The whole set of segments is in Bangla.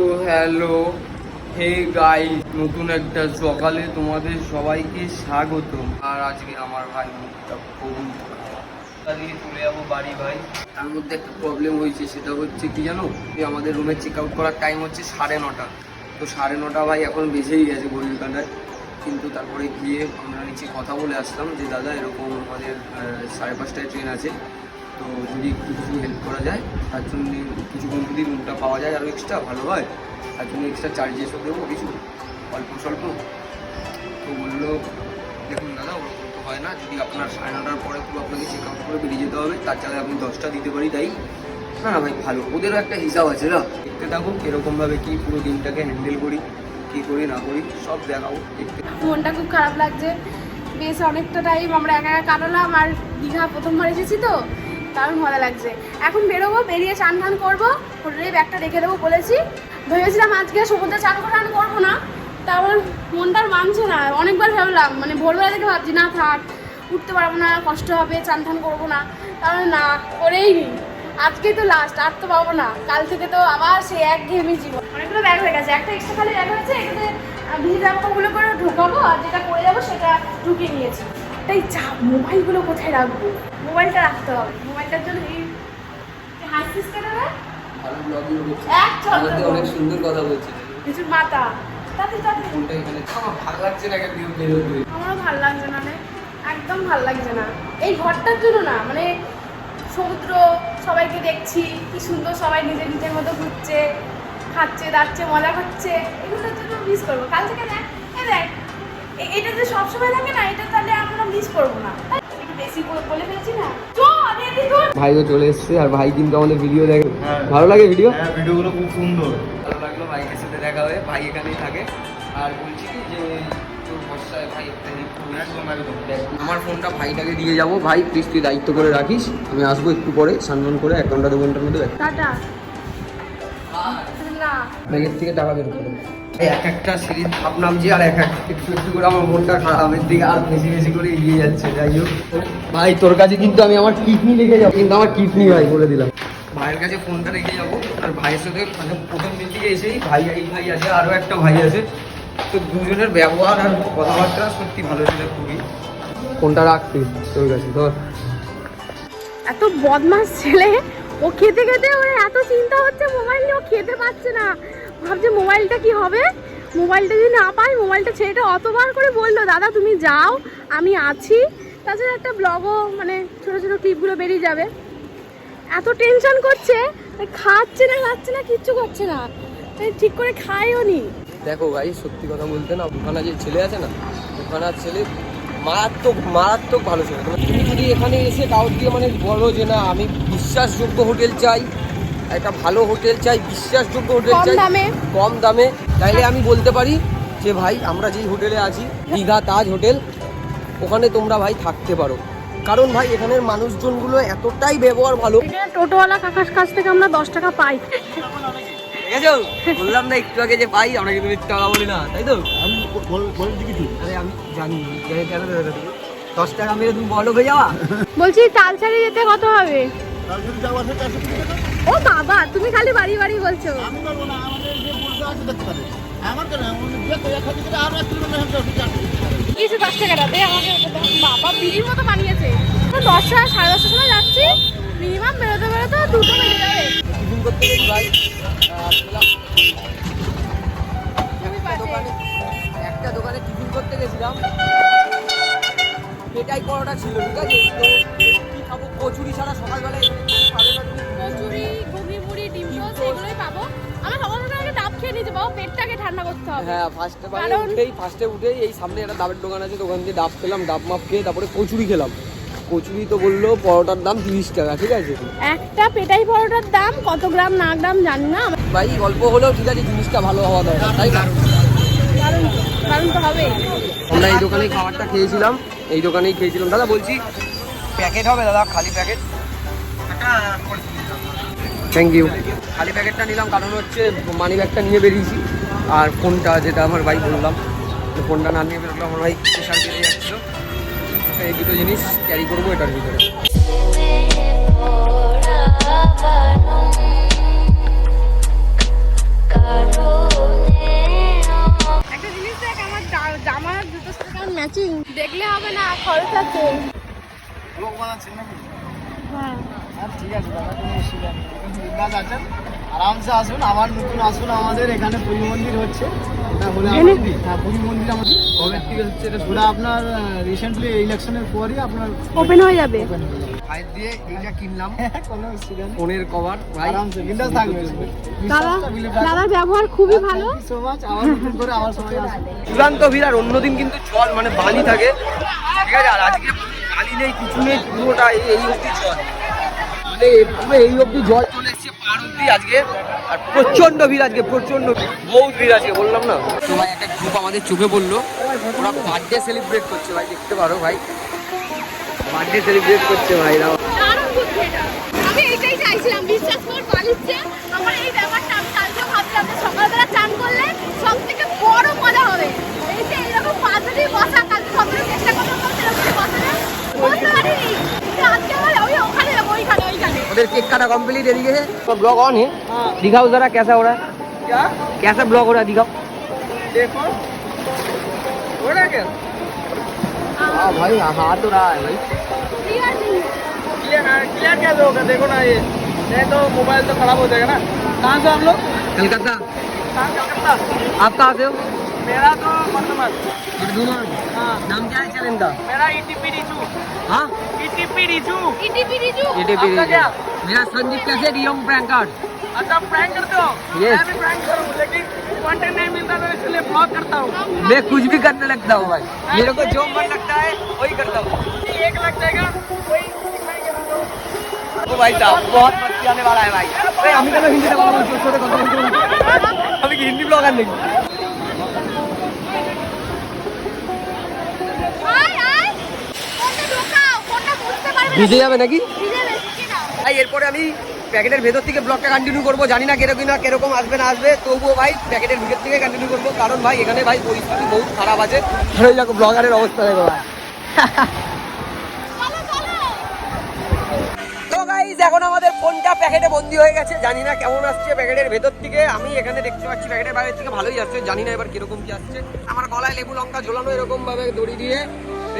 তো হ্যালো হে গাই নতুন একটা সকালে তোমাদের সবাইকে স্বাগত আর আজকে আমার ভাই মুখটা। দিয়ে চলে যাব বাড়ি ভাই। তার মধ্যে একটা প্রবলেম হয়েছে, সেটা হচ্ছে কি জানো? আমাদের রুমে করার টাইম হচ্ছে সাড়ে নটা। তো সাড়ে নটা ভাই এখন বেজেই গেছে কিন্তু তারপরে গিয়ে আমরা নিচে কথা বলে আসলাম যে, দাদা, এরকম আমাদের সাড়ে পাঁচটায় ট্রেন আছে। তো যদি একটু কিছু হেল্প করা যায়, তার জন্য কিছুক্ষণ যদি রুমটা পাওয়া যায় আরও এক্সট্রা ভালো হয়, তার জন্য এক্সট্রা চার্জেসও দেবো কিছু, অল্প স্বল্প। তো বলল, দেখুন দাদা, ওরকম তো হয় না, যদি আপনার সাড়ে নটার পরে পুরো আপনাকে চেক আউট করে বেরিয়ে যেতে হবে, তার চালে আপনি দশটা দিতে পারি তাই? না না ভাই, ভালো। ওদেরও একটা হিসাব আছে না? দেখতে থাকুন এরকমভাবে কী পুরো দিনটাকে হ্যান্ডেল করি, কী করি, না করি, সব দেখাবো, দেখতে মনটা খুব খারাপ লাগছে। বেশ, অনেকটা টাইম আমরা একা একা কাটালাম, আর দীঘা প্রথমবার এসেছি তো দারুণ ভালো লাগছে। এখন বেরোবো বেরিয়ে চান টান করব হোটেলে ব্যাগটা রেখে দেবো বলেছি। ভেবেছিলাম আজকে সমুদ্রে চান করান করব না। তারপর মনটার মানছে না। অনেকবার ভাবলাম মানে ভোরবেলা থেকে ভাবছি না থাক উঠতে পারব না কষ্ট হবে চান টান করব না। তারপরে না করেই নি। আজকেই তো লাস্ট আর তো পাবো না। কাল থেকে তো আবার সেই এক ঘেমি জীবন। অনেকগুলো ব্যাগ হয়ে গেছে। একটা এক্সট্রা খালি ব্যাগ হয়েছে আহ, ভিজে জামা কাপড়গুলো করে ঢোকাবো আর যেটা করে যাব সেটা ঢুকিয়ে নিয়েছি। তাই যা মোবাইলগুলো কোথায় রাখব? মোবাইলটা রাখতে হবে মোবাইলটার জন্য এই হাসিস কেন ভালো ব্লগিং করছি এক চল অনেক সুন্দর কথা বলছে কিছু মাথা। তাতে তাতে। ফোনটা এখানে আমার ভালো লাগছে না কেন বেরোতে আমারও ভালো লাগছে না রে। একদম ভালো লাগছে না। এই ঘরটার জন্য না মানে সমুদ্র সবাইকে দেখছি কি সুন্দর সবাই নিজের নিজের মতো ঘুরছে খাচ্ছে দাচ্ছে মজা করছে। এগুলোর জন্য মিস করব। কাল থেকে দেখ এ দেখ এটা যে সবসময় থাকে না এটা তাহলে আমরা মিস করব না। ভাইও চলে এসছে আর ভাই কিন্তু আমাদের ভিডিও দেখে। হ্যাঁ। ভালো লাগে ভিডিও হ্যাঁ ভিডিওগুলো খুব সুন্দর। ভালো লাগল ভাইয়ের সাথে দেখা হয়ে। ভাই এখানেই থাকে। আর বলছি কি যে দেখ, আমার ফোনটা ভাইটাকে দিয়ে যাব। ভাই প্লিজ তুই দায়িত্ব করে রাখিস। আমি আসব একটু পরে স্নান করে এক ঘণ্টা দু ঘণ্টার মধ্যে ব্যাগের থেকে টাকা বের করে এক একটা সিঁড়ির ধাপ নামছি আর এক এক একটু একটু করে আমার মনটা খারাপের দিকে আর বেশি বেশি করে এগিয়ে যাচ্ছে যাই হোক। ভাই তোর কাছে কিন্তু আমি আমার কিডনি রেখে যাব। কিন্তু আমার কিডনি ভাই বলে দিলাম। ভাইয়ের কাছে ফোনটা রেখে যাব। আর ভাইয়ের সাথে মানে প্রথম দিন থেকে এসেই ভাই এই ভাই আছে আরও একটা ভাই আছে। তো দুজনের ব্যবহার আর কথাবার্তা সত্যি ভালো ছিল খুবই। ফোনটা রাখতি তোর কাছে ধর। এত বদমাস ছেলে ও খেতে খেতে ওর এত চিন্তা হচ্ছে মোবাইল নিয়ে ও খেতে পাচ্ছে না। ভাবছে মোবাইলটা কি হবে? মোবাইলটা যদি না পাই, মোবাইলটা ছেলেটা অতবার করে বলল, দাদা, তুমি যাও, আমি আছি। তাছাড়া একটা ব্লগও মানে ছোটো ছোটো ক্লিপগুলো বেরিয়ে যাবে। এত টেনশন করছে খাচ্ছে না খাচ্ছে না, কিচ্ছু করছে না। ঠিক করে খায়ও নি। দেখো ভাই সত্যি কথা বলতে না ওখানে যে ছেলে আছে না ওখানার ছেলে মারাত্মক মারাত্মক ভালো ছেলে। মানে তুমি যদি এখানে এসে কাউর দিয়ে মানে বলো যে না, আমি বিশ্বাসযোগ্য হোটেল চাই একটা ভালো হোটেল চাই বিশ্বাসযোগ্য হোটেল চাই কম দামে। তাইলে আমি বলতে পারি যে ভাই আমরা যেই হোটেলে আছি দীঘা তাজ হোটেল ওখানে তোমরা ভাই থাকতে পারো। কারণ ভাই এখানের মানুষজনগুলো এতটাই ব্যবহার ভালো। টোটোওয়ালা কাকার কাছ থেকে আমরা দশ টাকা পাই। ঠিক বললাম না একটু আগে যে পাই আমরা কিন্তু মিথ্যা কথা বলি না তাই তো? আমি বলছি কি তুই আরে আমি জানি কেন দশ টাকা মেরে তুমি বড় হয়ে যাওয়া বলছি তালসারি যেতে কত হবে? তার যাওয়া আছে টাকা। ও বাবা তুমি খালি বাড়ি বাড়ি বলছো। আমি পারব না আমাদের যে বলতে আছে দেখতে আমার কেন? যে তো এক হাজার আর এক কিলোমিটার কিছু দশ টাকাটা দে আমাকে বাবা বিড়ির মতো বানিয়েছে। তো দশটা সাড়ে দশটার সময় যাচ্ছি। মিনিমাম বেরোতে বেরোতে দুটো বেজে যাবে। টিফিন করতে ভাই। একটা দোকানে একটা দোকানে টিফিন করতে গেছিলাম। পেটাই পরোটা ছিল ঠিক আছে? তো কি খাব? কচুরি ছাড়া সকালবেলা ঠান্ডা করতে হবে। হ্যাঁ ফার্স্টে মানে উঠেই ফার্স্টে উঠেই এই সামনে একটা ডাবের দোকান আছে দোকান দিয়ে ডাব খেলাম ডাব মাপ খেয়ে তারপরে কচুরি খেলাম। কচুরি তো বলল পরোটার দাম তিরিশ টাকা ঠিক আছে? একটা পেটাই পরোটার দাম কত গ্রাম না গ্রাম জানি না। ভাই অল্প হলেও ঠিক আছে জিনিসটা ভালো হওয়া দরকার তাই না? কারণ কারণ তো হবে। আমরা এই দোকানেই খাবারটা খেয়েছিলাম এই দোকানেই খেয়েছিলাম। দাদা বলছি প্যাকেট হবে দাদা খালি প্যাকেট থ্যাংক ইউ খালি প্যাকেটটা নিলাম কারণ হচ্ছে মানি ব্যাগটা নিয়ে বেরিয়েছি। আর ফোনটা যেটা আমার ভাই বললাম ফোনটা না নিয়ে বেরোলো আমার ভাই প্রেশার বেড়ে যাচ্ছিল এই দুটো জিনিস ক্যারি করব এটার ভিতরে। ম্যাচিং দেখলে হবে না খরচ আছে। হ্যাঁ। আচ্ছা, ঠিক আছে দাদা কোনো আছেন? আরামসে আসুন আবার নতুন আসুন আমাদের এখানে পুরী মন্দির হচ্ছে। হ্যাঁ পুরী মন্দির আমাদের। কবে থেকে হচ্ছে এটা আপনার রিসেন্টলি ইলেকশনের পরই আপনার ওপেন হয়ে যাবে। Open হয়ে যাবে। ভাই দিয়ে এইটা কিনলাম। কোনো ফোনের কভার ভাই আরামসে বিন্দাস থাকবে। দাদা দাদার ব্যবহার খুবই ভালো। সো মাচ আবার নতুন করে আবার সবাই আসুন। চূড়ান্ত ভিড় আর অন্যদিন কিন্তু জল মানে বালি থাকে। ঠিক আছে আর আজকে বালি নেই কিছু নেই পুরোটা এই এই অবধি জল মানে এই অবধি জল এসছে পার আজকে। আর প্রচণ্ড ভিড় আজকে প্রচণ্ড বহুত ভিড় আজকে বললাম না? তো ভাই একটা গ্রুপ আমাদের চোখে পড়ল। ওরা বার্থডে সেলিব্রেট করছে ভাই দেখতে পারো ভাই। বার্থডে সেলিব্রেট করছে ভাই। আমি এইটাই চাইছিলাম বিশ্বাস কর বালিশে আমার এই ব্যাপারটা আমি কালকে ভাবলাম যে সকালবেলা চান করলে সব থেকে বড় মজা হবে। এই যে এইরকম পাঁচটি বসা কালকে সকালে চেষ্টা করলাম বসা ওইখানে ওদের केक काटा कंप्लीट है दिखे तो ब्लॉग ऑन है दिखाओ जरा कैसा हो रहा है क्या कैसा ब्लॉग हो रहा है दिखाओ देखो हो रहा क्या हाँ भाई हाँ तो रहा है भाई ঠিক আছে क्लियर क्लियर कैसे होगा देखो ना ये नहीं तो मोबाइल तो खराब हो जाएगा ना कहाँ से हम लोग कलकत्ता कहाँ कलकत्ता आप कहाँ से हो मेरा तो मतलब हाँ। नाम क्या है मेरा ईटीपी रिजू। हाँ? ETP Riju. ETP Riju. ETP Riju. क्या? मेरा संदीप कैसे प्रैंक अच्छा प्रैंक करते हो? यस मैं प्रैंक करूँ लेकिन कंटेंट नहीं मिलता तो इसलिए करता हूँ। मैं कुछ भी करने लगता हूँ भाई। हाँ। मेरे को जो मन लगता है वही करता हूँ। एक लग जाएगा वही भाई साहब बहुत मस्ती आने वाला है भाई। हम तो हिंदी अभी हिंदी ब्लॉग आने लगी। বুঝে যাবে নাকি? ভিজে ভাই এরপরে আমি প্যাকেটের ভেতর থেকে ব্লগটা কন্টিনিউ করব। জানি না কীরকম না কীরকম আসবে না আসবে তবুও ভাই প্যাকেটের ভিতর থেকে কন্টিনিউ করব। কারণ ভাই এখানে ভাই পরিস্থিতি বহুত খারাপ আছে। ধরে দেখো ব্লগারের অবস্থা দেখো ভাই। এখন আমাদের ফোনটা প্যাকেটে বন্দি হয়ে গেছে। জানি না কেমন আসছে প্যাকেটের ভেতর থেকে। আমি এখানে দেখতে পাচ্ছি প্যাকেটের বাইরে থেকে ভালোই আসছে। জানি না এবার কীরকম কি আসছে। আমার গলায় লেবু লঙ্কা ঝোলানো এরকম ভাবে দড়ি দিয়ে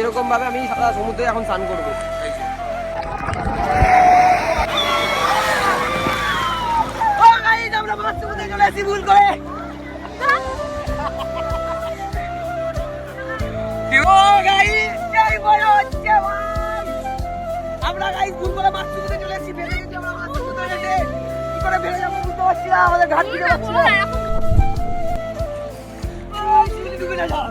এরকম ভাবে আমি সারা সমুদ্রে এখন স্নান করব। এসেছি ভুল করে। আমরা গাইস ভুল করে মাছ তুলতে চলে এসেছি ফেলে গেছি আমরা মাছ তুলতে গেছে কি করে ফেলে যাব বুঝতে পারছি না আমাদের ঘাট শিউলি ডুবে না যাও।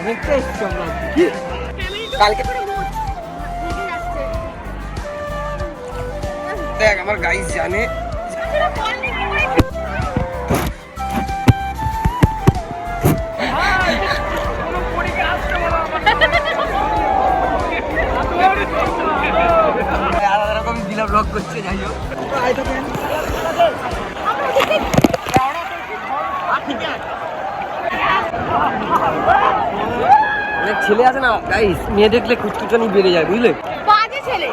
অনেকটা এসছি আমরা। কি? কালকে দেখ আমার গাইস জানে আলাদা রকম দিলা ব্লগ করছে যাই হোক অনেক ছেলে আছে না গাইস মেয়ে দেখলে কুচকুচানি বেড়ে যায় বুঝলে বাজে ছেলে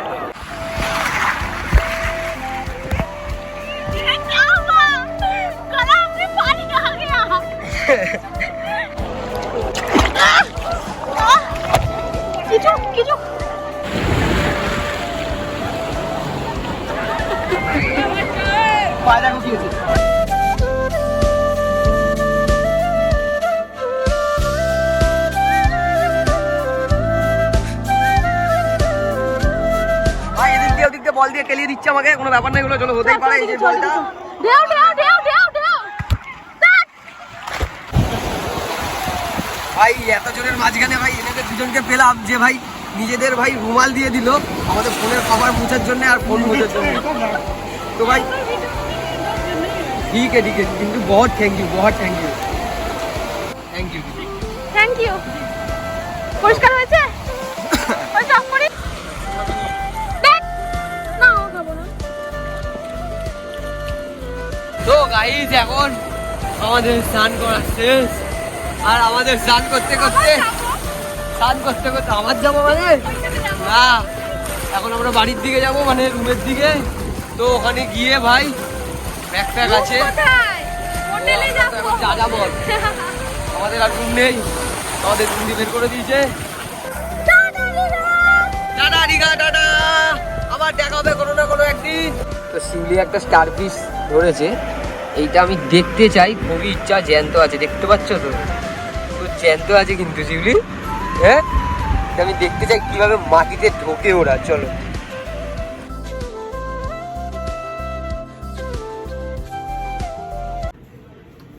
পায়রা ঢুকিয়েছে দিয়ে কেলিয়ে দিচ্ছে আমাকে কোনো ব্যাপার চলো হতেই পারে ভাই এত জনের মাঝখানে ভাই এনাদের দুজনকে পেলাম যে ভাই নিজেদের ভাই রুমাল দিয়ে দিল। আমাদের ফোনের খাবার মুছার জন্য আর ফোন মুছার জন্য। তো ভাই ঠিক আছে ঠিক আছে কিন্তু বহুত থ্যাংক ইউ বহুত thank you thank you thank you পরিষ্কার হয়েছে? তো গাইস এখন আমাদের স্নান করা শেষ। আর আমাদের স্নান করতে করতে স্নান করতে করতে আমার যাব মানে? না এখন আমরা বাড়ির দিকে যাব মানে রুমের দিকে। তো ওখানে গিয়ে ভাই ব্যাগ ট্যাগ আছে যাব। যা যা আমাদের আর রুম নেই। আমাদের রুম বের করে দিয়েছে। টাটা দীঘা টাটা আবার দেখা হবে কোনো না কোনো একদিন। তো শিউলি একটা স্টার পিস ধরেছে, এইটা আমি দেখতে চাই, খুবই ইচ্ছা, জ্যান্ত আছে, দেখতে পাচ্ছ তো? তো জ্যান্ত আছে কিন্তু, শিউলি। হ্যাঁ? আমি দেখতে চাই কীভাবে মাটিতে ঢোকে ওরা, চলো।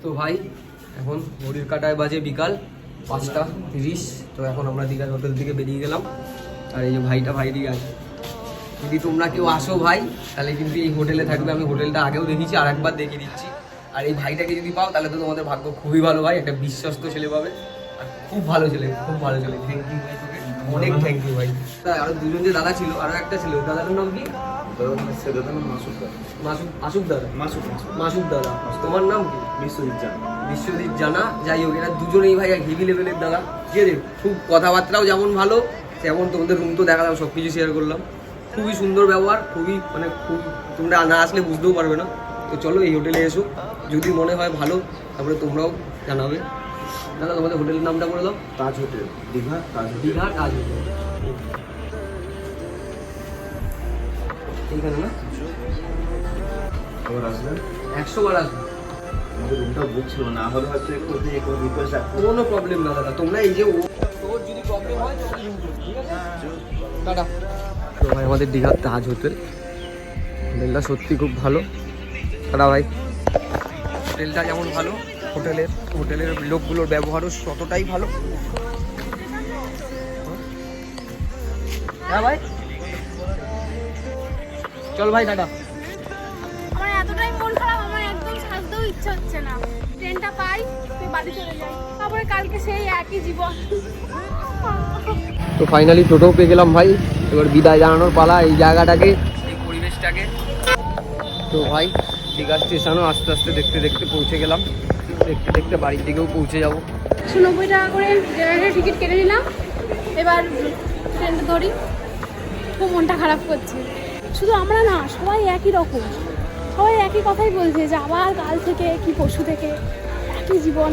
তো ভাই, এখন ঘড়ির কাটায় বাজে বিকাল পাঁচটা তিরিশ। তো এখন আমরা দীঘার হোটেল থেকে বেরিয়ে গেলাম। আর এই যে ভাইটা ভাইরই আছে। যদি তোমরা কেউ আসো ভাই তাহলে কিন্তু এই হোটেলে থাকবে। আমি হোটেলটা আগেও দেখেছি আর একবার দেখিয়ে দিচ্ছি। আর এই ভাইটাকে যদি পাও তাহলে তো তোমাদের ভাগ্য খুবই ভালো ভাই। একটা বিশ্বস্ত ছেলে পাবে। আর খুব ভালো ছেলে খুব ভালো ছেলে। থ্যাংক ইউ ভাই তোকে অনেক থ্যাংক ইউ ভাই। আরও দুজন যে দাদা ছিল আরও একটা ছিল। দাদাটার নাম কি? তোমার নাম কি? বিশ্বজিৎ জানা। যাই হোক এরা দুজনেই ভাই হেভি লেভেলের দাদা। ঠিক আছে খুব কথাবার্তাও যেমন ভালো তেমন তোমাদের রুম তো দেখালাম সব কিছু শেয়ার করলাম। খুবই সুন্দর ব্যবহার খুবই মানে খুব তোমরা না আসলে বুঝতেও পারবে না। তো চলো এই হোটেলে এসো যদি মনে হয় ভালো তারপরে তোমরাও জানাবে। দাদা তোমাদের হোটেলের নামটা বলে দাও। তাজ হোটেল দীঘা তাজ দীঘা কাজ হোটেল। এইখানে না? আবার আসবেন একশো বার আসবে। আমাদের রুমটা বুক ছিল না হলে হয়তো একটু একটু রিকোয়েস্ট কোনো প্রবলেম না দাদা। তোমরা এই যে ও তোর যদি প্রবলেম হয় ইউজ ঠিক আছে? টাটা। ভাই আমাদের দীঘার তাজ হোটেল। হোটেলটা সত্যি খুব ভালো। টাটা ভাই হোটেলটা যেমন ভালো হোটেলের হোটেলের লোকগুলোর ব্যবহারও ততটাই ভালো। হ্যাঁ ভাই। চল ভাই টাটা। আমার এতটাই মন খারাপ আমার একদম সাজতেও ইচ্ছা হচ্ছে না। ট্রেনটা পাই বাড়ি চলে যাই। তারপরে কালকে সেই একই জীবন। তো ফাইনালি টোটো পেয়ে গেলাম ভাই। এবার বিদায় জানানোর পালা এই জায়গাটাকে। এই পরিবেশটাকে। তো ভাই দীঘা স্টেশনও আস্তে আস্তে দেখতে দেখতে পৌঁছে গেলাম। দেখতে দেখতে বাড়ির দিকেও পৌঁছে যাব। একশো নব্বই টাকা করে ট্রেনের টিকিট কেটে নিলাম। এবার ট্রেনটা ধরি। খুব মনটা খারাপ করছে। শুধু আমরা না সবাই একই রকম। সবাই একই কথাই বলছে যে আবার কাল থেকে কি পশু থেকে একই জীবন।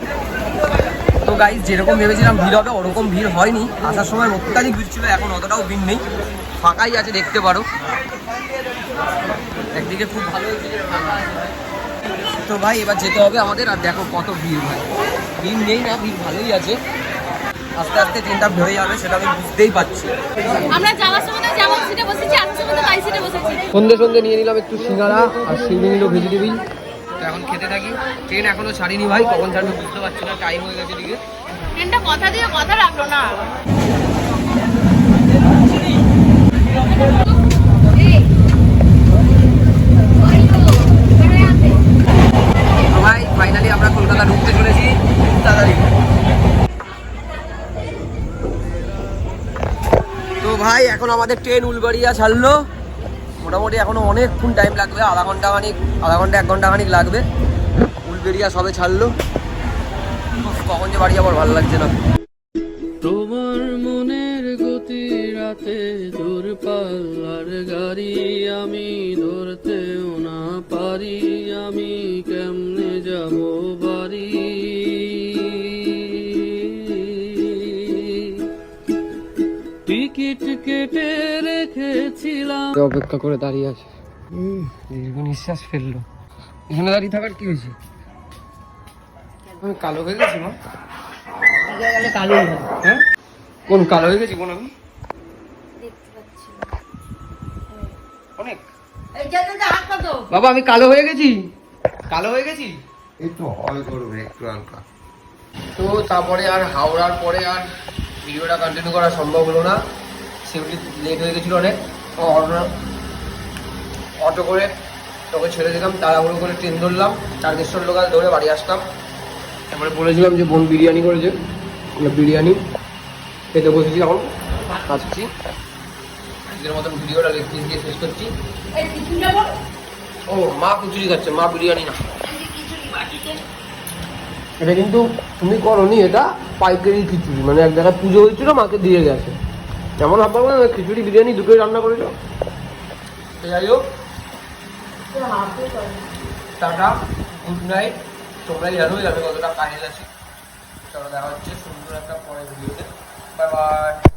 গাইজ যেরকম ভেবেছিলাম ভিড় হবে ওরকম ভিড় হয়নি। আসার সময় অত্যাধিক ভিড় ছিল এখন অতটাও ভিড় নেই। ফাঁকাই আছে দেখতে পারো। একদিকে খুব ভালো। তো ভাই এবার যেতে হবে আমাদের আর দেখো কত ভিড় ভাই। ভিড় নেই না ভিড় ভালোই আছে। আস্তে আস্তে ট্রেনটা ভরে যাবে সেটা আমি বুঝতেই পারছি। আমরা যাওয়ার সময় তো যেমন সিটে বসেছি আসার সময় তো বাই সিটে বসেছি। সন্ধে সন্ধে নিয়ে নিলাম একটু সিঙ্গারা আর সিঙ্গে নিল ভেজিটেবিল খেতে থাকি। ট্রেন এখনও ছাড়িনি ভাই কখন ছাড়বে বুঝতে পারছি না টাইম হয়ে গেছে দিকে। ট্রেনটা কথা দিয়ে কথা রাখল না। ভাই ফাইনালি আমরা কলকাতা ঢুকতে চলেছি। তাড়াতাড়ি। তো ভাই এখন আমাদের ট্রেন উলবাড়িয়া ছাড়লো। মোটামুটি এখনও অনেকক্ষণ টাইম লাগবে, আধা ঘণ্টা খানিক, আধা ঘণ্টা, এক ঘণ্টা খানিক লাগবে। উলবেরিয়া সবে ছাড়লো। কখন যে বাড়ি আবার ভালো লাগছে না। তোমার মনের গতি রাতে দূর পাল্লার গাড়ি আমি ধরতেও না পারি, আমি কেমনে যাব বাড়ি? টিকিট কেটে অপেক্ষা করে দাঁড়িয়ে আছে। দীর্ঘ নিঃশ্বাস ফেলল। এখানে দাঁড়িয়ে থাকার কি হয়েছে? আমি কালো হয়ে গেছি মা। কালো হ্যাঁ? কোন কালো হয়ে গেছি কোন আমি? অনেক। বাবা আমি কালো হয়ে গেছি। কালো হয়ে গেছি? একটু হয় করবে একটু হালকা। তো তারপরে আর হাওড়ার পরে আর ভিডিওটা কন্টিনিউ করা সম্ভব হলো না। সেগুলি লেট হয়ে গেছিল অনেক। অটো করে তোকে ছেড়ে দিলাম তাড়াহুড়ো করে ট্রেন ধরলাম চারকেশ্বর লোকাল ধরে বাড়ি আসতাম। তারপরে বলেছিলাম যে বোন বিরিয়ানি করেছে বিরিয়ানি খেতে বসেছি এখন খাচ্ছি। আজকের মতন ভিডিওটা লেখতে দিয়ে শেষ করছি। ও মা কুচুরি খাচ্ছে মা বিরিয়ানি না। এটা কিন্তু তুমি করনি এটা পাইকারি খিচুড়ি মানে এক জায়গায় পুজো হয়েছিল মাকে দিয়ে গেছে। যেমন পাবো না খিচুড়ি, বিরিয়ানি, দুটোই রান্না করে তো যাই হোক, টাটা, গুড নাইট। তোমরাই জানো যে আমি কতটা কাহিল আছি। চলো দেখা হচ্ছে সুন্দর একটা পরের ভিডিওতে বাই বাই।